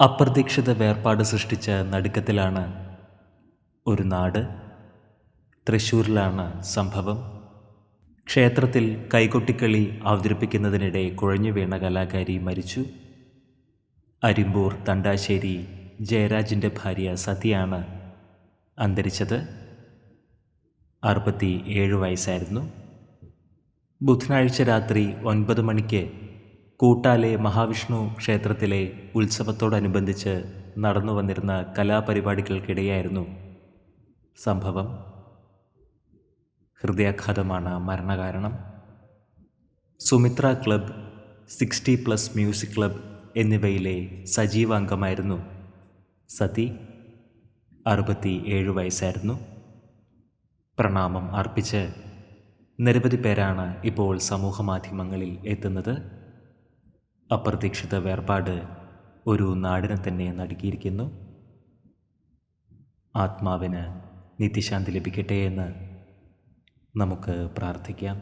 അപ്രതീക്ഷിത വേർപാട് സൃഷ്ടിച്ച നടുക്കത്തിലാണ് ഒരു നാട്. തൃശ്ശൂരിലാണ് സംഭവം. ക്ഷേത്രത്തിൽ കൈകൊട്ടിക്കളി അവതരിപ്പിക്കുന്നതിനിടെ കുഴഞ്ഞു വീണ കലാകാരി മരിച്ചു. അരിമ്പൂർ തണ്ടാശ്ശേരി ജയരാജിന്റെ ഭാര്യ സതിയാണ് അന്തരിച്ചത്. അറുപത്തി ഏഴ് വയസ്സായിരുന്നു. ബുധനാഴ്ച രാത്രി ഒൻപത് മണിക്ക് കൂട്ടാലെ മഹാവിഷ്ണു ക്ഷേത്രത്തിലെ ഉത്സവത്തോടനുബന്ധിച്ച് നടന്നു വന്നിരുന്ന കലാപരിപാടികൾക്കിടെയായിരുന്നു സംഭവം. ഹൃദയാഘാതമാണ് മരണകാരണം. Sumitra club sixty plus music club എന്നിവയിലെ സജീവ അംഗമായിരുന്നു സതി. അറുപത്തി ഏഴ് വയസ്സായിരുന്നു. പ്രണാമം അർപ്പിച്ച് നിരവധി പേരാണ് ഇപ്പോൾ സമൂഹമാധ്യമങ്ങളിൽ എത്തുന്നത്. അപ്രതീക്ഷിത വേർപാട് ഒരു നാടിനെ തന്നെ നടുക്കിയിരിക്കുന്നു ആത്മാവിന് നിത്യശാന്തി ലഭിക്കട്ടെ എന്ന് നമുക്ക് പ്രാർത്ഥിക്കാം.